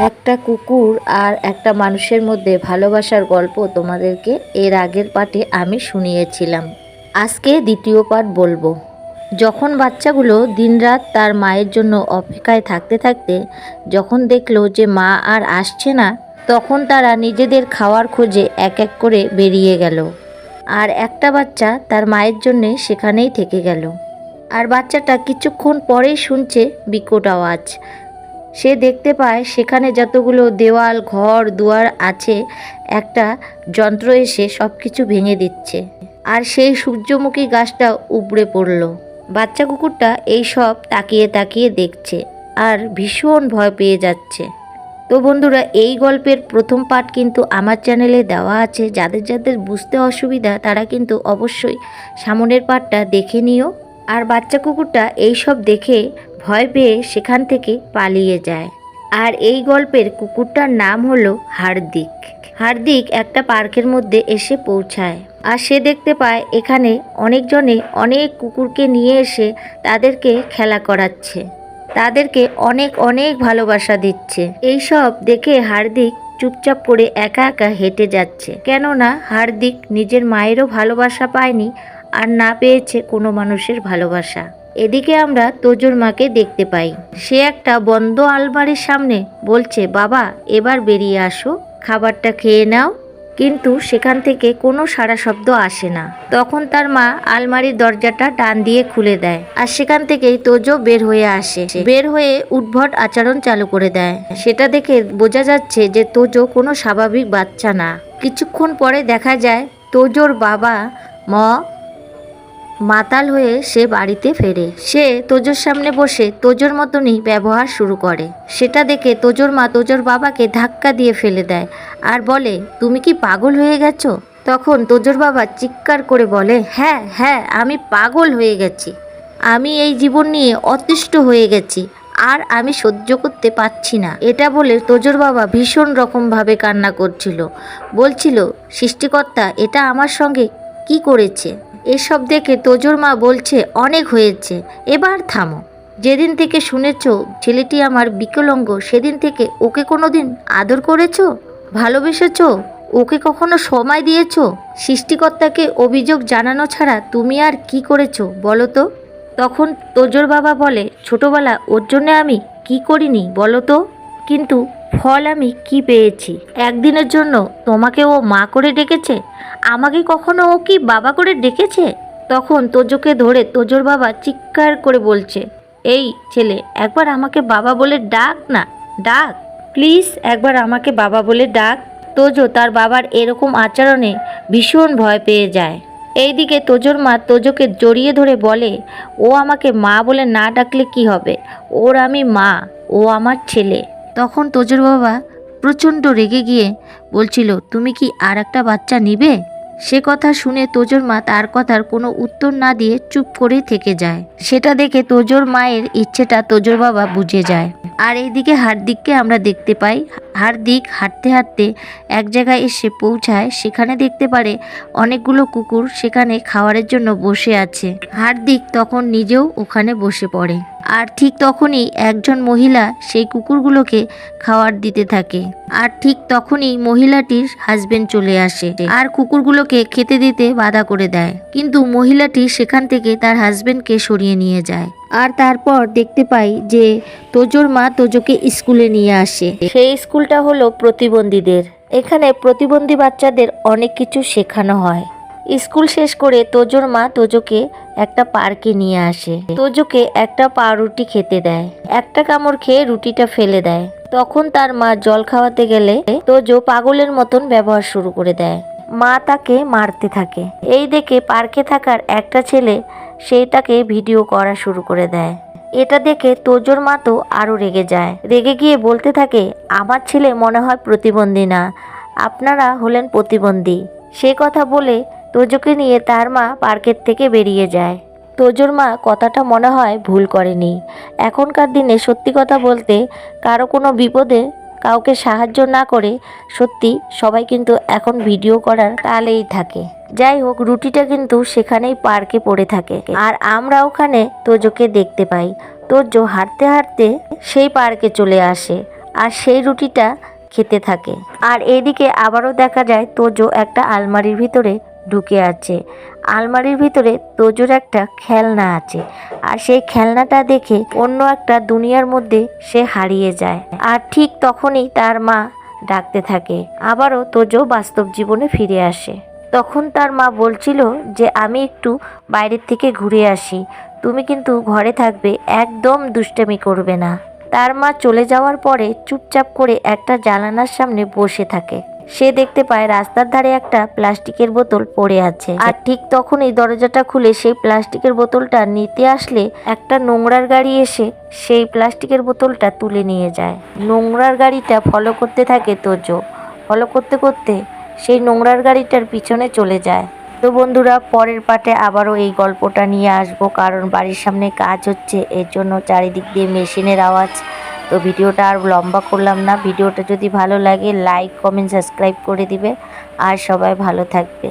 একটা কুকুর আর একটা মানুষের মধ্যে ভালোবাসার গল্প তোমাদেরকে এর আগের পাঠে আমি শুনিয়েছিলাম। আজকে দ্বিতীয় পাঠ বলব। যখন বাচ্চাগুলো দিনরাত তার মায়ের জন্য অপেক্ষায় থাকতে থাকতে যখন দেখল যে মা আর আসছে না, তখন তারা নিজেদের খাওয়ার খোঁজে এক এক করে বেরিয়ে গেল। আর একটা বাচ্চা তার মায়ের জন্যে সেখানেই থেকে গেল। আর বাচ্চাটা কিছুক্ষণ পরেই শুনছে, বিকট আওয়াজ। সে দেখতে পায় সেখানে যতগুলো দেওয়াল, ঘর, দুয়ার আছে, একটা যন্ত্র এসে সব কিছু ভেঙে দিচ্ছে। আর সেই সূর্যমুখী গাছটা উপড়ে পড়ল। বাচ্চা কুকুরটা এই সব তাকিয়ে তাকিয়ে দেখছে আর ভীষণ ভয় পেয়ে যাচ্ছে। তো বন্ধুরা, এই গল্পের প্রথম পার্ট কিন্তু আমার চ্যানেলে দেওয়া আছে। যাদের যাদের বুঝতে অসুবিধা, তারা কিন্তু অবশ্যই সামনের পার্টটা দেখে নিও। আর বাচ্চা কুকুরটা এই সব দেখে ভয় পেয়ে সেখান থেকে পালিয়ে যায়। আর এই গল্পের কুকুরটার নাম হলো হার্দিক। হার্দিক একটা পার্কের মধ্যে এসে পৌঁছায়। আর সে দেখতে পায় এখানে অনেকজনে অনেক কুকুরকে নিয়ে এসে তাদেরকে খেলা করাচ্ছে। তাদেরকে অনেক অনেক ভালোবাসা দিচ্ছে। এই সব দেখে হার্দিক চুপচাপ করে একা একা হেঁটে যাচ্ছে। কেননা হার্দিক নিজের মায়েরও ভালোবাসা পায়নি আর না পেয়েছে কোনো মানুষের ভালোবাসা। এদিকে আমরা তোজোর মাকে দেখতে পাই। সে একটা বন্ধ আলমারির সামনে বলছে, বাবা, এবার বেরিয়ে আসো, খাবারটা খেয়ে নাও। কিন্তু সেখান থেকে কোনো সারা শব্দ আসে না। তখন তার মা আলমারির দরজাটা টান দিয়ে খুলে দেয় আর সেখান থেকেই তোজো বের হয়ে আসে। বের হয়ে উদ্ভট আচরণ চালু করে দেয়। সেটা দেখে বোঝা যাচ্ছে যে তোজো কোনো স্বাভাবিক বাচ্চা না। কিছুক্ষণ পরে দেখা যায়, তোজোর বাবা, ম মাতাল হয়ে সে বাড়িতে ফেরে। সে তোজোর সামনে বসে তোজোর মতনই ব্যবহার শুরু করে। সেটা দেখে তোজোর মা তোজোর বাবাকে ধাক্কা দিয়ে ফেলে দেয় আর বলে, তুমি কি পাগল হয়ে গেছো? তখন তোজোর বাবা চিৎকার করে বলে হ্যাঁ হ্যাঁ আমি পাগল হয়ে গেছি। আমি এই জীবন নিয়ে অতিষ্ঠ হয়ে গেছি। আর আমি সহ্য করতে পারছি না। এটা বলে তোজোর বাবা ভীষণ রকমভাবে কান্না করছিল। বলছিল, সৃষ্টিকর্তা, এটা আমার সঙ্গে কি করেছে? এসব দেখে তোজোর মা বলছে, অনেক হয়েছে। এবার থামো। যেদিন থেকে শুনেছ ছেলেটি আমার বিকলঙ্গ, সেদিন থেকে ওকে কোনো দিন আদর করেছ? ভালোবেসেছো? ওকে কখনো সময় দিয়েছ? সৃষ্টিকর্তাকে অভিযোগ জানানো ছাড়া তুমি আর কি করেছ, বলো তো? তখন তোজোর বাবা বলে, ছোটবেলা ওর জন্য আমি কি করিনি, বলো তো? কিন্তু ফল আমি কি পেয়েছি? একদিনের জন্য তোমাকে ও মা করে ডেকেছে? আমাকে কখনো ও কি বাবা করে ডেকেছে? তখন তোজোকে ধরে তোজোর বাবা চিৎকার করে বলছে, এই ছেলে, একবার আমাকে বাবা বলে ডাক না, ডাক। প্লিজ একবার আমাকে বাবা বলে ডাক। তোজো তার বাবার এরকম আচরণে ভীষণ ভয় পেয়ে যায়। এইদিকে তোজোর মা তোজোকে জড়িয়ে ধরে বলে, ও আমাকে মা বলে না ডাকলে কি হবে? ওর আমি মা, ও আমার ছেলে। তখন তোজোর বাবা প্রচণ্ড রেগে গিয়ে বলছিল, তুমি কি আর একটা বাচ্চা নিবে? সে কথা শুনে তোজোর মা তার কথার কোনো উত্তর না দিয়ে চুপ করে থেকে যায়। সেটা দেখে তোজোর মায়ের ইচ্ছেটা তোজোর বাবা বুঝে যায়। আর এইদিকে হার্দিককে আমরা দেখতে পাই। হার্দিক হাঁটতে হাঁটতে এক জায়গায় এসে পৌঁছায়। সেখানে দেখতে পারে অনেকগুলো কুকুর সেখানে খাওয়ারের জন্য বসে আছে। হার্দিক তখন নিজেও ওখানে বসে পড়ে। আর ঠিক তখনই একজন মহিলা সেই কুকুরগুলোকে খাবার দিতে থাকে। আর ঠিক তখনই মহিলাটির হাজবেন্ড চলে আসে। আর কুকুরগুলোকে খেতে দিতে বাধা করে দেয়। কিন্তু মহিলাটি সেখান থেকে তার হাজবেন্ডকে সরিয়ে নিয়ে যায়। আর তারপর দেখতে পাই যে তোজোর মা তোজোকে স্কুলে নিয়ে আসে। সেই স্কুলটা হলো প্রতিবন্ধীদের। এখানে প্রতিবন্ধী বাচ্চাদের অনেক কিছু শেখানো হয়। স্কুল শেষ করে তোজোর মা তোজোকে একটা পার্কে নিয়ে আসে। তোজোকে একটা পাউরুটি খেতে দেয়। একটা কামড় খেয়ে রুটিটা ফেলে দেয়। তখন তার মা জল খাওয়াতে গেলে তোজো পাগলের মতন ব্যবহার শুরু করে দেয়। মা তাকে মারতে থাকে। এই দেখে পার্কে থাকার একটা ছেলে সেইটাকে ভিডিও করা শুরু করে দেয়। এটা দেখে তোজোর মা তো আরও রেগে যায়। রেগে গিয়ে বলতে থাকে, আমার ছেলে মনে হয় প্রতিবন্ধী না। আপনারা হলেন প্রতিবন্ধী। সে কথা বলে তোজোকে নিয়ে তার মা পার্কের থেকে বেরিয়ে যায়। তোজোর মা কথাটা মনে হয় ভুল করেনি। এখনকার দিনে সত্যি কথা বলতে কারও কোনো বিপদে কাউকে সাহায্য না করে সত্যি সবাই কিন্তু এখন ভিডিও করার তালেই থাকে। যাই হোক, রুটিটা কিন্তু সেখানেই পার্কে পড়ে থাকে। আর আমরা ওখানে তোজোকে দেখতে পাই। তোজো হাঁটতে হাঁটতে সেই পার্কে চলে আসে আর সেই রুটিটা খেতে থাকে। আর এদিকে আবারও দেখা যায় তোজো একটা আলমারির ভিতরে ঢুকে আছে। আলমারির ভিতরে তোজোর একটা খেলনা আছে আর সেই খেলনাটা দেখে অন্য একটা দুনিয়ার মধ্যে সে হারিয়ে যায়। আর ঠিক তখনই তার মা ডাকতে থাকে। আবারও তোজো বাস্তব জীবনে ফিরে আসে। তখন তার মা বলছিল যে, আমি একটু বাইরের থেকে ঘুরে আসি। তুমি কিন্তু ঘরে থাকবে, একদম দুষ্টামি করবে না। তার মা চলে যাওয়ার পরে চুপচাপ করে একটা জানালার সামনে বসে থাকে। সে দেখতে পায় রাস্তার ধারে একটা প্লাস্টিকের বোতল পড়ে আছে। আর ঠিক তখনই দরজাটা খুলে সেই প্লাস্টিকের বোতলটা নিতে আসলে একটা নোংরার গাড়ি এসে সেই প্লাস্টিকের বোতলটা তুলে নিয়ে যায়। নোংরার গাড়িটা ফলো করতে থাকে তোজো। ফলো করতে করতে সেই নোংরার গাড়িটার পিছনে চলে যায়। তো বন্ধুরা, পরের পাটে আবারও এই গল্পটা নিয়ে আসব, কারণ বাড়ির সামনে কাজ হচ্ছে, এর জন্য চারিদিক দিয়ে মেশিনের আওয়াজ। তো ভিডিওটা আর লম্বা করলাম না। ভিডিওটা যদি ভালো লাগে লাইক কমেন্ট সাবস্ক্রাইব করে দিবে। আর সবাই ভালো থাকবে।